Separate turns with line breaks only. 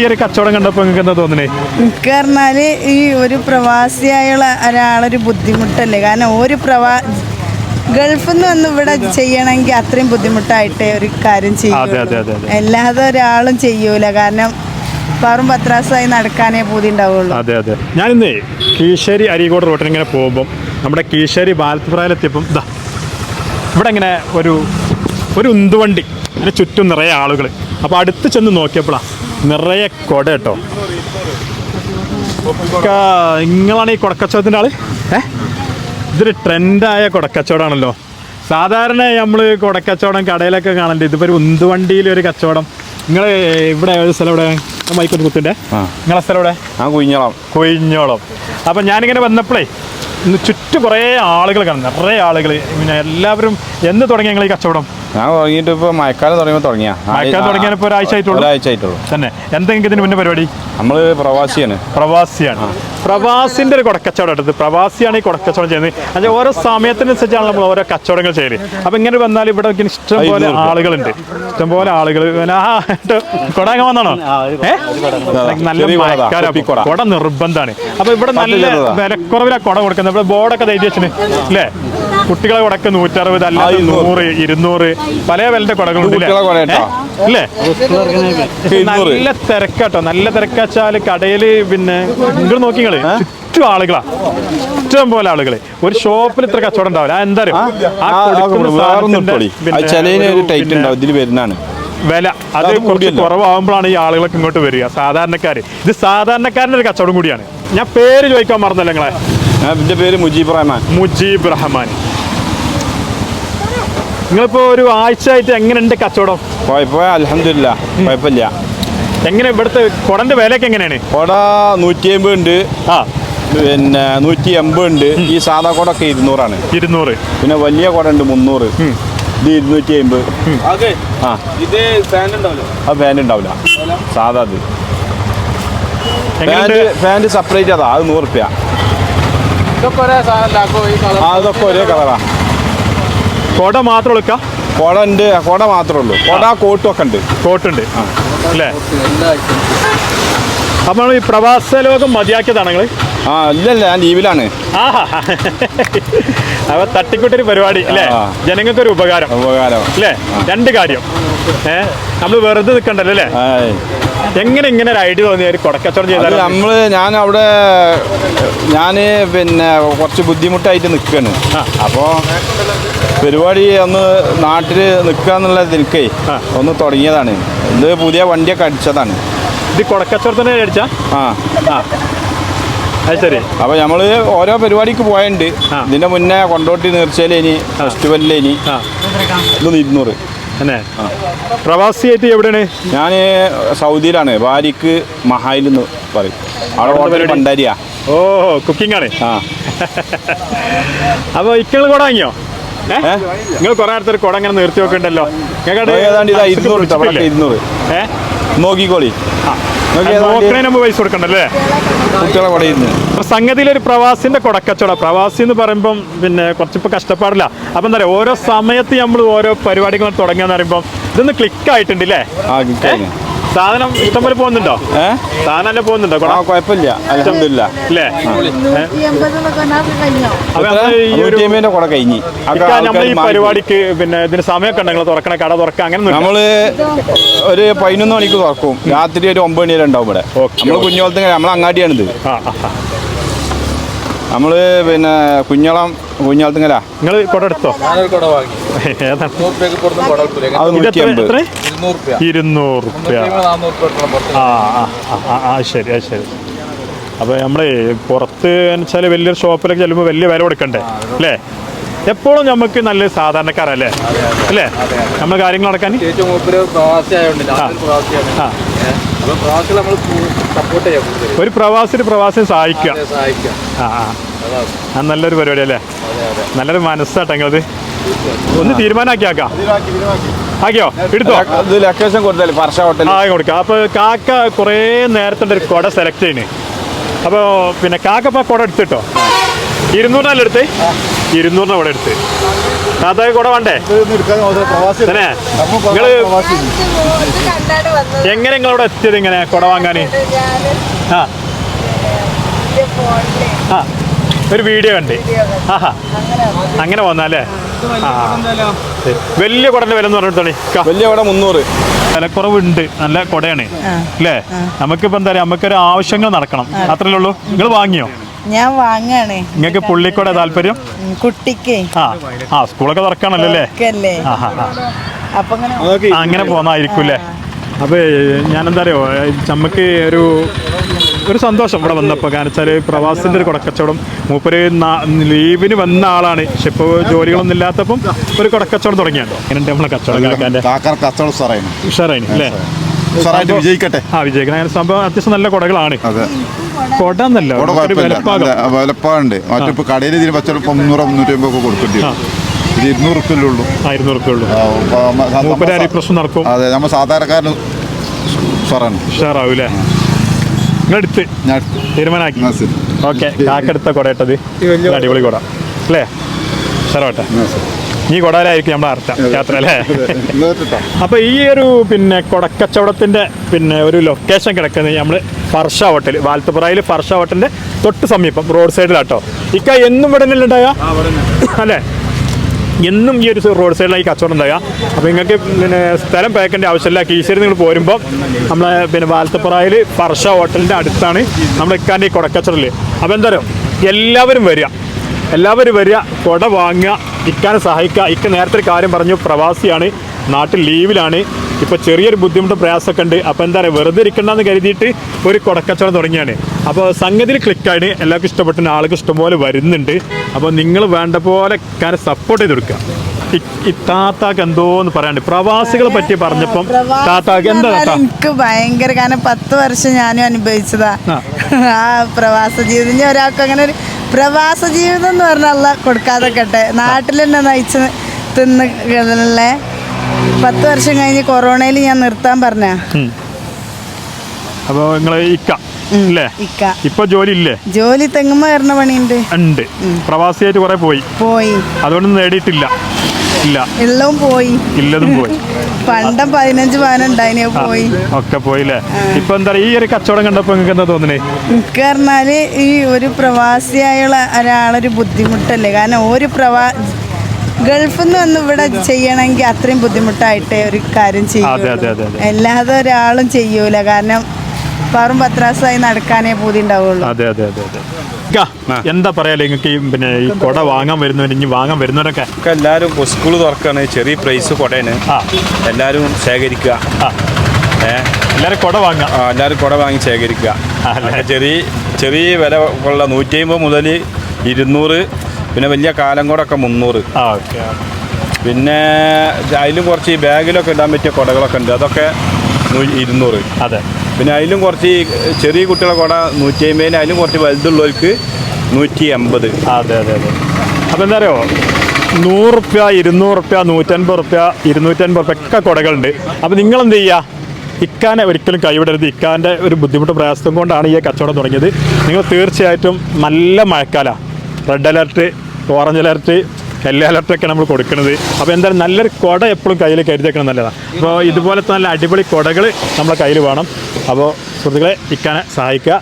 ഈ ഒരു കച്ചവടം കണ്ടപ്പോൾ നിങ്ങൾക്ക് എന്താ തോന്നണേ
എനിക്ക് പറഞ്ഞാൽ ഈ ഒരു പ്രവാസിയായുള്ള ഒരാളൊരു ബുദ്ധിമുട്ടല്ലേ? കാരണം ഒരു പ്രവാ ഗൾഫിൽ നിന്ന് വന്ന് ഇവിടെ ചെയ്യണമെങ്കിൽ അത്രയും ബുദ്ധിമുട്ടായിട്ട് ഒരു കാര്യം ചെയ്യും. അല്ലാതെ ഒരാളും ചെയ്യൂല. കാരണം പറും പത്രാസായി നടക്കാനേ പൂതി ഉണ്ടാവുള്ളൂ.
അതെ അതെ. ഞാനിന്നേ കീശ്ശേരി അരീക്കോട് റോട്ടിൽ ഇങ്ങനെ പോകുമ്പോൾ നമ്മുടെ കീശ്ശേരി ബാലത്തുപ്രായിലെത്തിയപ്പം ഇതാ ഇവിടെ ഇങ്ങനെ ഒരു ഒരു ഉന്തുവണ്ടി അതിന് ചുറ്റും നിറയെ ആളുകൾ അപ്പോൾ അടുത്ത് ചെന്ന് നോക്കിയപ്പോഴാ നിറയെ കൊട കേട്ടോ. നിങ്ങളാണ് ഈ കൊടക്കച്ചവടത്തിന്റെ ആൾ? ഏ? ഇതൊരു ട്രെൻഡായ കൊടക്കച്ചവടമാണല്ലോ സാധാരണ നമ്മൾ കൊടക്കച്ചവടം കടയിലൊക്കെ കാണണ്ടേ ഇതിപ്പോൾ ഒരു ഉന്തുവണ്ടിയിൽ ഒരു കച്ചവടം. നിങ്ങൾ ഇവിടെ ഏത് സ്ഥലം ഇവിടെ മൈക്കൊന്ന്
കുത്തിന്റെ.
നിങ്ങളെ സ്ഥലം ഇവിടെ
ആ കുഞ്ഞോളം
കുഞ്ഞോളം അപ്പം ഞാനിങ്ങനെ വന്നപ്പോഴേ ഇന്ന് ചുറ്റും കുറേ ആളുകൾ കാണുന്നു നിറയെ ആളുകൾ പിന്നെ എല്ലാവരും എന്ന് തുടങ്ങി ഞങ്ങൾ ഈ കച്ചവടം?
ഞാൻ തുടങ്ങിയിട്ട് ഇപ്പൊ മഴക്കാലം തുടങ്ങിയപ്പോൾ തുടങ്ങിയ.
മഴക്കാലം തുടങ്ങിയാൽ ഇപ്പോൾ ഒരാഴ്ച ആയിട്ടുള്ളൂ?
ഒരാഴ്ച ആയിട്ടുള്ളൂ
തന്നെ. എന്തെങ്കിലും ഇതിന് മുന്നേ പരിപാടി?
നമ്മൾ പ്രവാസിയാണ്.
പ്രവാസിയാണ്. പ്രവാസിന്റെ ഒരു കൊടക്കച്ചവടം എടുത്ത് പ്രവാസിയാണ് ഈ കൊടക്കച്ചവടം ചെയ്യുന്നത്. അത് ഓരോ സമയത്തിനനുസരിച്ചാണ് നമ്മൾ ഓരോ കച്ചവടങ്ങൾ ചെയ്യുന്നത് അപ്പൊ ഇങ്ങനെ വന്നാൽ ഇവിടെ ഇഷ്ടം പോലെ ആളുകളുണ്ട്. ഇഷ്ടം പോലെ ആളുകൾ കൊടങ്ങ വന്നാണോ? നല്ല മഴക്കാലം കൊട നിർബന്ധമാണ്. അപ്പൊ ഇവിടെ നല്ല
വിലക്കുറവിലാണ്
വിലക്കുറവിലാ കൊട കൊടുക്കുന്നത്. ഇവിടെ ബോർഡൊക്കെ ധൈര്യം അല്ലേ കുട്ടികളെ കുടക്ക് നൂറ്ററുപത് അല്ലാതെ
ഇരുന്നൂറ്.
നൂറ്. ഇരുന്നൂറ് പല വിലന്റെ കൊടകളുണ്ട്. അല്ലേ. നല്ല തിരക്കാട്ടോ. നല്ല തിരക്കാച്ചാൽ കടയിൽ പിന്നെ നിങ്ങൾ നോക്കിങ്ങൾ ചുറ്റും ആളുകളാ. ഇഷ്ടം പോലെ ആളുകൾ. ഒരു ഷോപ്പിൽ ഇത്ര കച്ചവടം ഉണ്ടാവില്ല. എന്താ അറിയോ? വില. അത് കുറച്ച്. കുറവാകുമ്പോഴാണ് ഈ ആളുകളൊക്കെ ഇങ്ങോട്ട് വരിക. സാധാരണക്കാര്. ഇത് സാധാരണക്കാരന്റെ ഒരു കച്ചവടം കൂടിയാണ്. ഞാൻ പേര് ചോദിക്കാൻ മറന്നല്ലോ നിങ്ങളെ.
പേര് മുജീബ് റഹ്മാൻ.
മുജീബ് റഹ്മാൻ. നിങ്ങളിപ്പോ ഒരു ആഴ്ച ആയിട്ട് എങ്ങനെയുണ്ട് കച്ചവടം?
കുഴപ്പമില്ല അലഹമില്ല കുഴപ്പമില്ല.
എങ്ങനെ ഇവിടുത്തെ കുടന്റെ വിലയൊക്കെ എങ്ങനെയാണ്?
കുട നൂറ്റി അമ്പത് ഉണ്ട്.
ആ.
പിന്നെ നൂറ്റി എൺപത് ഉണ്ട് ഈ സാധാ കുടൊക്കെ ഇരുന്നൂറാണ്.
ഇരുന്നൂറ്.
പിന്നെ വലിയ കുട ഉണ്ട് മുന്നൂറ്. ഇത് ഇരുന്നൂറ്റി അമ്പത് ആ.
ഇത് ഫാൻ ഉണ്ടാവില്ല?
ആ ഫാൻ ഉണ്ടാവില്ല. സാധാ ഇത്.
എങ്ങനെയുണ്ട്?
പാന്റ് പാന്റ് സെപ്പറേറ്റ് അതാ അത് നൂറ് റുപ്യ. അതൊക്കെ ഒരേ കളറാ.
കൊട മാത്രം എടുക്കാം?
കൊട ഉണ്ട് കൊട മാത്രമേ ഉള്ളൂ. കൊട കോട്ടും ഒക്കെ ഉണ്ട്.
കോട്ടുണ്ട്. അല്ലേ? അപ്പൊ നമ്മൾ ഈ പ്രവാസ ലോകം മതിയാക്കിയതാണ് നിങ്ങൾ
ആ ഇല്ലല്ല ഞാൻ ലീവിലാണ്.
ആഹാ. അപ്പൊ തട്ടിക്കൂട്ടൊരു പരിപാടി അല്ലേ?
ആ.
ജനങ്ങൾക്ക് ഒരു ഉപകാരം.
ഉപകാരം.
അല്ലേ? രണ്ട് കാര്യം. ഏഹ് നമ്മൾ വെറുതെ നിൽക്കണ്ടല്ലോ അല്ലേ. എങ്ങനെ ഇങ്ങനെ ഒരു ഐഡിയ തോന്നിയ ഒരു കൊടക്കച്ചവടം ചെയ്താൽ
നമ്മൾ ഞാൻ അവിടെ ഞാൻ പിന്നെ കുറച്ച് ബുദ്ധിമുട്ടായിട്ട് നിൽക്കാണ് അപ്പോൾ പരിപാടി ഒന്ന് നാട്ടിൽ നിൽക്കുക എന്നുള്ള എനിക്കേ ഒന്ന് തുടങ്ങിയതാണ്. ഇത് പുതിയ വണ്ടിയൊക്കെ അടിച്ചതാണ്.
ഇത് കൊടക്കച്ചവടത്തിന് അടിച്ചാ?
ആ.
ആ. അത് ശരി.
അപ്പോൾ നമ്മൾ ഓരോ പരിപാടിക്ക് പോയുണ്ട്. ഇതിന്റെ മുന്നേ കൊണ്ടോട്ടി നേർച്ചയിലേനി ഫെസ്റ്റിവലിലേനി.
ഇനി
ഇതൊന്ന് ഇരുന്നൂറ്.
തന്നെ പ്രവാസിയായിട്ട് എവിടെയാണ്?
ഞാൻ സൗദിയിലാണ് ഭാര്യക്ക് മഹായിൽ എന്ന് പറയും. അവിടെ ഹോട്ടൽ
പരിപാടി? ഓ കുക്കിംഗ് ആണ്.
ആ.
അപ്പൊ ഇക്കൾ കൂടെ വാങ്ങിയോ? നിങ്ങൾ കുറെ അടുത്തൊരു കുട ഇങ്ങനെ നിർത്തി വെക്കണ്ടല്ലോ
അത് ഏതാണ്ട് ഇതാ ഇരുന്നൂറ് ഇരുന്നൂറ്. നോക്കിക്കോളി.
ആ. നമ്മൾ പൈസ കൊടുക്കണ്ടല്ലേ?
കുട്ടികളെ കൂടെ
അപ്പൊ സംഗതിയിൽ ഒരു പ്രവാസിന്റെ കൊടക്കച്ചവടം. പ്രവാസി എന്ന് പറയുമ്പം പിന്നെ കുറച്ചിപ്പോ കഷ്ടപ്പാടില്ല. അപ്പൊ എന്താ പറയാ ഓരോ സമയത്ത് നമ്മൾ ഓരോ പരിപാടികൾ തുടങ്ങിയെന്ന് പറയുമ്പോൾ ഇതൊന്ന് ക്ലിക്ക് ആയിട്ടുണ്ട് അല്ലേ
ആ ഇഷ്ടം
സാധനം ഇഷ്ടംപോലെ പോകുന്നുണ്ടോ?
ഏഹ്
സാധനം പോകുന്നുണ്ടോ?
ആ കുഴപ്പമില്ല. അലഹമില്ല
അല്ലേ? നമ്മൾ ഈ
കൂടെ കഴിഞ്ഞ്.
നമ്മൾ. പരിപാടിക്ക് പിന്നെ ഇതിന് സമയമൊക്കെ ഉണ്ടെങ്കിൽ തുറക്കണ കട തുറക്കുക അങ്ങനെ
നമ്മൾ ഒരു പതിനൊന്ന് മണിക്ക് തുറക്കും. രാത്രി ഒരു ഒമ്പത് മണി വരെ ഉണ്ടാവും ഇവിടെ.
നമ്മൾ
കുഞ്ഞോളത്തിന് നമ്മളെ അങ്ങാടിയാണിത്. നമ്മൾ പിന്നെ കുഞ്ഞോളം കുഞ്ഞോളത്തിങ്ങല
നിങ്ങൾ കൊട എടുത്തോ?
ഇരുന്നൂറ്
റുപ്യ ആ ആ ശരി ശരി. അപ്പോൾ നമ്മൾ പുറത്ത് വെച്ചാൽ വലിയൊരു ഷോപ്പിലൊക്കെ ചെല്ലുമ്പോൾ വലിയ വില കൊടുക്കണ്ടേ? അല്ലേ? എപ്പോഴും നമുക്ക് നല്ല സാധാരണക്കാരല്ലേ? അല്ലേ? നമ്മൾ കാര്യങ്ങൾ നടക്കാൻ ഒരു പ്രവാസി പ്രവാസിയെ സഹായിക്കുക. ആ. അത് നല്ലൊരു പരിപാടി അല്ലേ?
അതെ അതെ
നല്ലൊരു മനസ്സാട്ടോ നിങ്ങളത്. ഒന്ന് തീരുമാനമാക്കി ആക്കാം ആക്കിയോ? എടുത്തോ?
ലൊക്കേഷൻ കൊടുത്താൽ ഫർഷ
ആ കൊടുക്കാം. അപ്പോൾ കാക്ക കുറേ നേരത്തെ ഒരു കുട സെലക്ട് ചെയ്യണേ. അപ്പോൾ പിന്നെ കാക്ക ഇപ്പോൾ കുട എടുത്തിട്ടോ? ഇരുന്നൂറിനല്ല എടുത്ത്? ഇരുന്നൂറിന് ഇവിടെ എടുത്ത്. താത്താക്ക് കൂടെ വേണ്ടേ? നിങ്ങൾ എങ്ങനെ നിങ്ങളവിടെ എത്തിയത് ഇങ്ങനെ കുട വാങ്ങാന്? ആ. ആ. ഒരു വീഡിയോ കണ്ട്. ആഹാ. അങ്ങനെ വന്നാലേ ആ. വലിയ കുടന്റെ വില എന്ന് പറഞ്ഞിട്ടോളി
വലിയ കുട മുന്നൂറ്.
വിലക്കുറവുണ്ട്. നല്ല കുടയാണ്. അല്ലേ? നമുക്കിപ്പോ എന്താ പറയാ നമുക്കൊരു ആവശ്യങ്ങൾ നടക്കണം. അത്രേ ഉള്ളൂ. നിങ്ങൾ വാങ്ങിയോ?
ഞാൻ വാങ്ങാണ്.
നിങ്ങൾക്ക് പുള്ളിക്കൂടെ താല്പര്യം?
കുട്ടിക്ക്.
ആ ആ സ്കൂളൊക്കെ തുറക്കാണല്ലോ അല്ലേ?
അല്ലേ
അങ്ങനെ പോന്നായിരിക്കും അല്ലേ? അപ്പൊ ഞാൻ എന്താ അറിയോ നമുക്ക് ഒരു ഒരു സന്തോഷം ഇവിടെ വന്നപ്പോൾ കാരണം വെച്ചാൽ പ്രവാസത്തിന്റെ ഒരു കുടക്കച്ചവടം മൂപ്പര് ലീവിന് വന്ന ആളാണ്. പക്ഷെ ഇപ്പോൾ ജോലികളൊന്നും ഇല്ലാത്തപ്പം ഒരു കുടക്കച്ചവടം തുടങ്ങിയാണ്ടോ അങ്ങനെ നമ്മളെ കച്ചവടം ഉഷാറായി. അല്ലേ
വിജയിക്കട്ടെ.
ആ വിജയിക്കണം. അങ്ങനെ സംഭവം അത്യാവശ്യം നല്ല കുടകളാണ്. കൊട എന്നല്ല
മറ്റിപ്പോ കടയിൽ ഇതിന് പച്ചവടം മുന്നൂറ് മുന്നൂറ്റി അമ്പത് ഒക്കെ കൊടുക്കേണ്ടി ഇത് ഇരുന്നൂറ് റുപ്യല്ലേ ഉള്ളൂ. ആ,
പ്രശ്നം നടക്കും.
അതെ നമ്മ സാധാരണക്കാരന് സാറാണ്
ഉഷാറാവും
എന്നാ ശരി.
ഓക്കെ കാക്കെടുത്ത കുട ഇട്ടത്. അടിപൊളി കുട. അല്ലേ? ഉഷാറാവട്ടെ
എന്നാ ശരി.
ഈ കുടയിലായിരിക്കും നമ്മുടെ അർത്ഥം യാത്ര അല്ലേ. അപ്പൊ ഈ ഒരു പിന്നെ കൊടക്കച്ചവടത്തിന്റെ പിന്നെ ഒരു ലൊക്കേഷൻ കിടക്കുന്നത് നമ്മൾ ഫർഷ ഹോട്ടൽ വാൽത്തപ്പുറയിൽ ഫർഷ ഹോട്ടലിന്റെ തൊട്ട് സമീപം റോഡ് സൈഡിലാട്ടോ ഇക്ക എന്നും ഇവിടെ ഉണ്ടായ? അല്ലേ? എന്നും ഈ ഒരു റോഡ് സൈഡിലായി കച്ചവടം ഉണ്ടാകുക അപ്പോൾ നിങ്ങൾക്ക് പിന്നെ സ്ഥലം പേക്കേണ്ട ആവശ്യമില്ല. കീശ്ശേരി നിങ്ങൾ പോരുമ്പോൾ നമ്മളെ പിന്നെ വാൽത്തപ്പുറയിൽ പർഷ ഹോട്ടലിന്റെ അടുത്താണ് നമ്മുടെ ഇക്കാന്റെ ഈ കൊടക്കച്ചറൽ അപ്പോൾ എന്താ പറയുക എല്ലാവരും വരിക. എല്ലാവരും വരിക കൊട വാങ്ങുക ഇക്കാനെ സഹായിക്കുക. ഇക്ക നേരത്തെ ഒരു കാര്യം പറഞ്ഞു പ്രവാസിയാണ്. നാട്ടിൽ ലീവിലാണ്. ഇപ്പോൾ ചെറിയൊരു ബുദ്ധിമുട്ട് പ്രയാസമൊക്കെ ഉണ്ട്. അപ്പോൾ എന്താ പറയുക വെറുതെ ഇരിക്കണ്ടെന്ന് കരുതിയിട്ട് ഒരു കൊടക്കച്ചവടം തുടങ്ങിയാണ്. അപ്പോൾ സംഗതിയിൽ ക്ലിക്കാണ് എല്ലാവർക്കും ഇഷ്ടപ്പെട്ട ആൾക്ക് ഇഷ്ടംപോലെ വരുന്നുണ്ട്. അപ്പോൾ നിങ്ങൾ വേണ്ട പോലെ കാര്യം സപ്പോർട്ട് ചെയ്ത് കൊടുക്കുക. താത്താക്ക് എന്തോന്ന് പറയാണ്ട് പ്രവാസികളെ പറ്റി പറഞ്ഞപ്പം താത്താക്ക് എന്താ
എനിക്ക് ഭയങ്കര കാരണം പത്ത് വർഷം ഞാനും അനുഭവിച്ചതാ.
ആ.
പ്രവാസ ജീവിതം. ഇനി ഒരാൾക്ക് അങ്ങനെ ഒരു പ്രവാസ ജീവിതം എന്ന് പറഞ്ഞാൽ കൊടുക്കാതെ കട്ടെ നാട്ടിൽ തന്നെ നയിച്ച് തിന്നുകളെ പത്ത് വർഷം കഴിഞ്ഞ് കൊറോണയിൽ ഞാൻ നിർത്താൻ പറഞ്ഞ.
അപ്പോൾ നിങ്ങൾ ഇക്ക അല്ലേ ഇപ്പൊ ജോലി ഇല്ലേ?
ജോലി തെങ്ങുമ്പോ കയറുന്ന പണിയുണ്ട്.
ഉണ്ട്. പ്രവാസിയായിട്ട് കുറെ പോയി.
പോയി.
അതുകൊണ്ടൊന്നും നേടിയിട്ടില്ല. ഇല്ല.
എല്ലാം പോയി.
ഇല്ലതും പോയി.
പണ്ടം പതിനഞ്ച് പവനുണ്ടായിന് പോയി.
ഒക്കെ പോയില്ലേ ഇപ്പൊ എന്താ ഈ ഒരു കച്ചവടം കണ്ടപ്പോ നിങ്ങൾക്ക് എന്താ തോന്നണേ
എനിക്ക് പറഞ്ഞാൽ ഈ ഒരു പ്രവാസിയായുള്ള ഒരാളൊരു ബുദ്ധിമുട്ടല്ലേ? കാരണം ഒരു പ്രവാ ഗൾഫിൽ നിന്ന് വന്ന് ഇവിടെ ചെയ്യണമെങ്കിൽ അത്രയും ബുദ്ധിമുട്ടായിട്ട് ഒരു കാര്യം
അതെ, അതെ, അതെ, അതെ.
അല്ലാതെ ഒരാളും ചെയ്യൂല. കാരണം പാറും പത്രാസായി നടക്കാനേ പൂതി ഉണ്ടാവുള്ളൂ.
അതെ അതെ അതെ അതെ. എന്താ പറയാ നിങ്ങൾക്ക് ഈ പിന്നെ ഈ കൊട വാങ്ങാൻ വരുന്നവർ ഇനി വാങ്ങാൻ വരുന്നവരൊക്കെ
ഒക്കെ എല്ലാവരും സ്കൂൾ തുറക്കാണ് ചെറിയ പ്രൈസ് കൊടയാണ്
ആ.
എല്ലാവരും ശേഖരിക്കുക.
എല്ലാരും കൊട വാങ്ങാം?
എല്ലാവരും കുട വാങ്ങി ശേഖരിക്കുക. ചെറിയ ചെറിയ വില ഉള്ള നൂറ്റി അമ്പത് മുതൽ ഇരുന്നൂറ് പിന്നെ വലിയ കാലം കൂടൊക്കെ മുന്നൂറ്.
ആ ഓക്കെ
പിന്നെ അതിലും കുറച്ച് ഈ ബാഗിലൊക്കെ ഇടാൻ പറ്റിയ കുടകളൊക്കെ ഉണ്ട്. അതൊക്കെ ഇരുന്നൂറ്.
അതെ.
പിന്നെ അതിലും കുറച്ച് ഈ ചെറിയ കുട്ടികളെ കുട നൂറ്റി അമ്പതിന് അതിലും കുറച്ച് വലുതുള്ളവർക്ക് നൂറ്റി എൺപത്
അതെ അതെ അതെ. അപ്പോൾ എന്താ പറയുക നൂറ് റുപ്യ ഇരുന്നൂറ് റുപ്യ നൂറ്റൻപത് റുപ്യ ഇരുന്നൂറ്റൻപത് റുപ്യ ഒക്കെ കുടകളുണ്ട്. അപ്പോൾ നിങ്ങൾ എന്ത് ചെയ്യുക ഇക്കാനെ ഒരിക്കലും കൈവിടരുത്. ഇക്കാന്റെ ഒരു ബുദ്ധിമുട്ട് പ്രയാസം കൊണ്ടാണ് ഈ കച്ചവടം തുടങ്ങിയത്. നിങ്ങൾ തീർച്ചയായിട്ടും നല്ല മഴക്കാലമാണ് റെഡ് അലർട്ട് ഓറഞ്ച് അലർട്ട് എല്ലാ അലർട്ടൊക്കെ നമ്മൾ കൊടുക്കുന്നത്. അപ്പോൾ എന്തായാലും നല്ലൊരു കുട എപ്പോഴും കയ്യിൽ കരുതി വെക്കണം നല്ലതാണ് അപ്പോൾ ഇതുപോലത്തെ നല്ല അടിപൊളി കുടകൾ നമ്മളെ കയ്യിൽ വേണം. അപ്പോൾ സുഹൃത്തുക്കളെ ഇക്കാനെ സഹായിക്കുക.